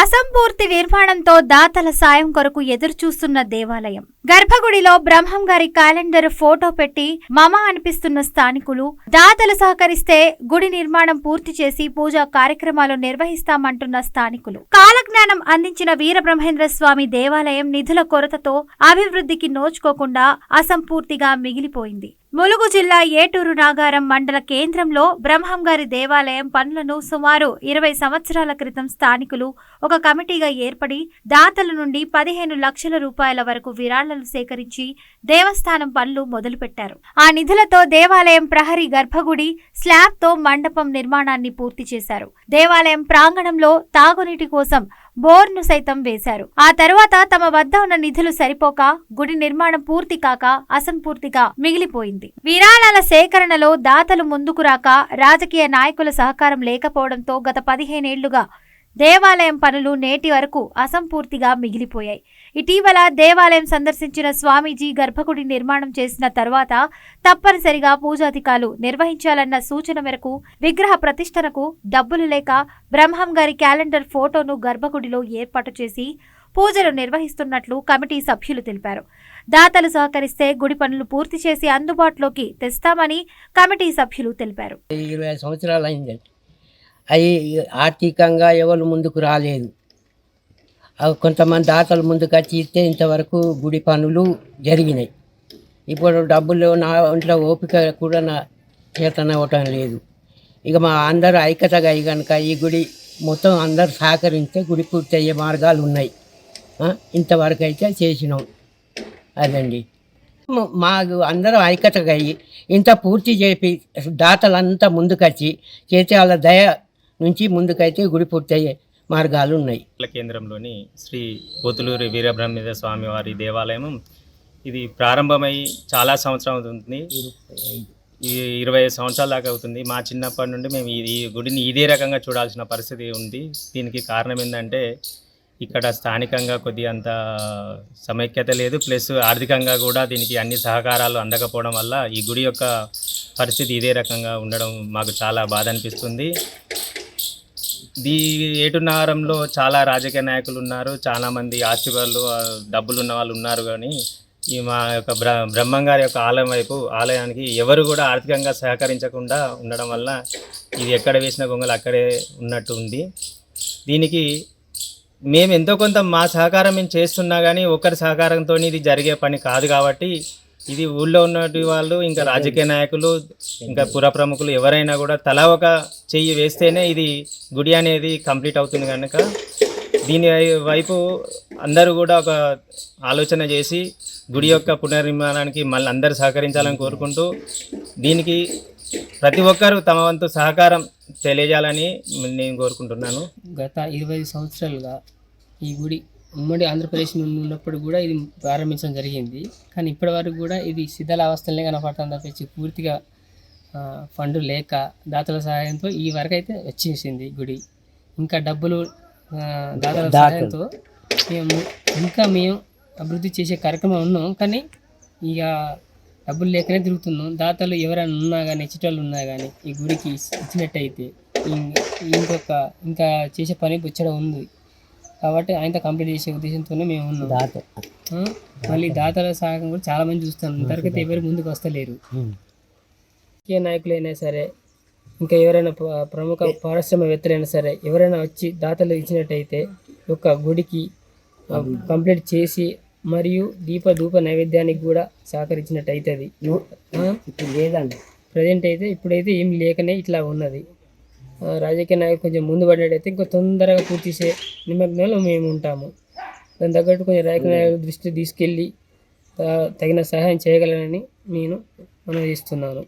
అసంపూర్తి నిర్మాణంతో దాతల సాయం కొరకు ఎదురుచూస్తున్న దేవాలయం. గర్భగుడిలో బ్రహ్మం గారి క్యాలెండర్ ఫోటో పెట్టి మమ అనిపిస్తున్న స్థానికులు దాతలు సహకరిస్తే గుడి నిర్మాణం పూర్తి చేసి పూజా కార్యక్రమాలు నిర్వహిస్తామంటున్న స్థానికులు. కాలజ్ఞానం అందించిన వీరబ్రహ్మేంద్ర స్వామి దేవాలయం నిధుల కొరతతో అభివృద్ధికి నోచుకోకుండా అసంపూర్తిగా మిగిలిపోయింది. ములుగు జిల్లా ఏటూరు నాగారం మండల కేంద్రంలో బ్రహ్మంగారి దేవాలయం పనులను సుమారు ఇరవై సంవత్సరాల క్రితం స్థానికులు ఒక కమిటీగా ఏర్పడి దాతల నుండి పదిహేను లక్షల రూపాయల వరకు విరాళాలు సేకరించి దేవస్థానం పనులు మొదలుపెట్టారు. ఆ నిధులతో దేవాలయం ప్రహరీ గర్భగుడి స్లాబ్తో మండపం నిర్మాణాన్ని పూర్తి చేశారు. దేవాలయం ప్రాంగణంలో తాగునీటి కోసం బోర్ను సైతం వేశారు. ఆ తర్వాత తమ వద్ద ఉన్న నిధులు సరిపోక గుడి నిర్మాణం పూర్తి కాక అసంపూర్తిగా మిగిలిపోయింది. విరాళాల సేకరణలో దాతలు ముందుకు రాక రాజకీయ నాయకుల సహకారం లేకపోవడంతో గత పదిహేనేళ్ళుగా దేవాలయం పనులు నేటి వరకు అసంపూర్తిగా మిగిలిపోయాయి. ఇటీవల దేవాలయం సందర్శించిన స్వామీజీ గర్భగుడి నిర్మాణం చేసిన తర్వాత తప్పనిసరిగా పూజాధికాలు నిర్వహించాలన్న సూచన మేరకు విగ్రహ ప్రతిష్టనకు డబ్బులు లేక బ్రహ్మం గారి క్యాలెండర్ ఫోటోను గర్భగుడిలో ఏర్పాటు చేసి పూజలు నిర్వహిస్తున్నట్లు కమిటీ సభ్యులు తెలిపారు. దాతలు సహకరిస్తే గుడి పనులు పూర్తి చేసి అందుబాటులోకి తెస్తామని కమిటీ సభ్యులు తెలిపారు ఇరవై ఐదు సంవత్సరాలు అయిందండి అవి ఆర్థికంగా ఎవరు ముందుకు రాలేదు. అవి కొంతమంది దాతలు ముందుకు వచ్చి ఇస్తే ఇంతవరకు గుడి పనులు జరిగినాయి. ఇప్పుడు డబ్బులు నా ఒంట్లో ఓపిక కూడా నా చేతనవ్వటం లేదు. ఇక మా అందరూ ఐక్యతగా అయ్యి కనుక ఈ గుడి మొత్తం అందరు సహకరిస్తే గుడి పూర్తి అయ్యే మార్గాలు ఉన్నాయి. ఇంతవరకు అయితే చేసినాం. అదండి. మాకు అందరం ఐక్యతగా అయ్యి ఇంత పూర్తి చేపి దాతలంతా ముందుకొచ్చి చేసే వాళ్ళ దయ నుంచి ముందుకైతే గుడి పూర్తయ్యే మార్గాలు ఉన్నాయి కేంద్రంలోని శ్రీ పోతులూరి వీరబ్రహ్మేంద్ర స్వామి వారి దేవాలయం ఇది ప్రారంభమై చాలా సంవత్సరం అవుతుంది. ఈ ఇరవై ఐదు సంవత్సరాల దాకా అవుతుంది. మా చిన్నప్పటి నుండి మేము ఈ గుడిని ఇదే రకంగా చూడాల్సిన పరిస్థితి ఉంది. దీనికి కారణం ఏంటంటే ఇక్కడ స్థానికంగా కొద్ది అంత సమైక్యత లేదు. ప్లస్ ఆర్థికంగా కూడా దీనికి అన్ని సహకారాలు అందకపోవడం వల్ల ఈ గుడి యొక్క పరిస్థితి ఇదే రకంగా ఉండడం మాకు చాలా బాధ అనిపిస్తుంది. దీ ఏటునగరంలో చాలా రాజకీయ నాయకులు ఉన్నారు చాలామంది మంది ఆస్తిపరులు డబ్బులు ఉన్న వాళ్ళు ఉన్నారు కానీ ఈ మా యొక్క బ్ర బ్రహ్మం గారి యొక్క ఆలయం వైపు ఆలయానికి ఎవరు కూడా ఆర్థికంగా సహకరించకుండా ఉండడం వల్ల ఇది ఎక్కడ వేసిన గొంగలు అక్కడే ఉన్నట్టు ఉంది. దీనికి మేము ఎంతో కొంత మా సహకారం మేము చేస్తున్నా కానీ ఒకరి సహకారంతో ఇది జరిగే పని కాదు కాబట్టి ఇది ఊళ్ళో ఉన్నటువంటి వాళ్ళు ఇంకా రాజకీయ నాయకులు ఇంకా పుర ప్రముఖులు ఎవరైనా కూడా తలా ఒక చెయ్యి వేస్తేనే ఇది గుడి అనేది కంప్లీట్ అవుతుంది కనుక దీని వైపు అందరూ కూడా ఒక ఆలోచన చేసి గుడి యొక్క పునర్నిర్మాణానికి మళ్ళీ అందరూ సహకరించాలని కోరుకుంటూ దీనికి ప్రతి ఒక్కరూ తమ వంతు సహకారం తెలియజేయాలని నేను కోరుకుంటున్నాను. గత ఇరవై సంవత్సరాలుగా ఈ గుడి ఉమ్మడి ఆంధ్రప్రదేశ్ నుండి ఉన్నప్పుడు కూడా ఇది ప్రారంభించడం జరిగింది. కానీ ఇప్పటి వరకు కూడా ఇది శిథిల అవస్థలనే కనపడటం తప్పించి పూర్తిగా ఫండ్ లేక దాతల సహాయంతో ఈ వరకు అయితే వచ్చేసింది గుడి. ఇంకా డబ్బులు దాతల సహాయంతో మేము ఇంకా మేము అభివృద్ధి చేసే కార్యక్రమం ఉన్నాం. కానీ ఇక డబ్బులు లేకనే తిరుగుతున్నాం. దాతలు ఎవరైనా ఉన్నా కానీ ఇచ్చేటోళ్ళు ఉన్నా కానీ ఈ గుడికి ఇచ్చినట్టయితే ఇంకొక ఇంకా చేసే పని బుచ్చడం ఉంది. కాబట్టి ఆయనతో కంప్లీట్ చేసే ఉద్దేశంతోనే మేము ఉన్నాం. దాత? మళ్ళీ దాతల సహాయం కూడా చాలా మంది చూస్తాం. ఇంతవరకైతే ఎవరు ముందుకు వస్తలేరు. రాజకీయ నాయకులైనా సరే ఇంకా ఎవరైనా ప్ర- ప్రముఖ పారిశ్రామికవేత్తలైనా సరే ఎవరైనా వచ్చి దాతలు ఇచ్చినట్టయితే యొక్క గుడికి కంప్లీట్ చేసి మరియు దీప ధూప నైవేద్యానికి కూడా సహకరించినట్టు అవుతుంది ఇప్పుడు లేదండి. ప్రజెంట్ అయితే ఇప్పుడైతే ఏం లేకనే ఇట్లా ఉన్నది. రాజకీయ నాయకులు కొంచెం ముందు పడ్డట్టయితే ఇంకా తొందరగా పూర్తి చేసే నిమగ్నంలో మేము ఉంటాము. దాని తగ్గట్టు కొంచెం రాజకీయ నాయకుల దృష్టి తీసుకెళ్ళి తగిన సహాయం చేయగలనని నేను మనం ఇస్తున్నాను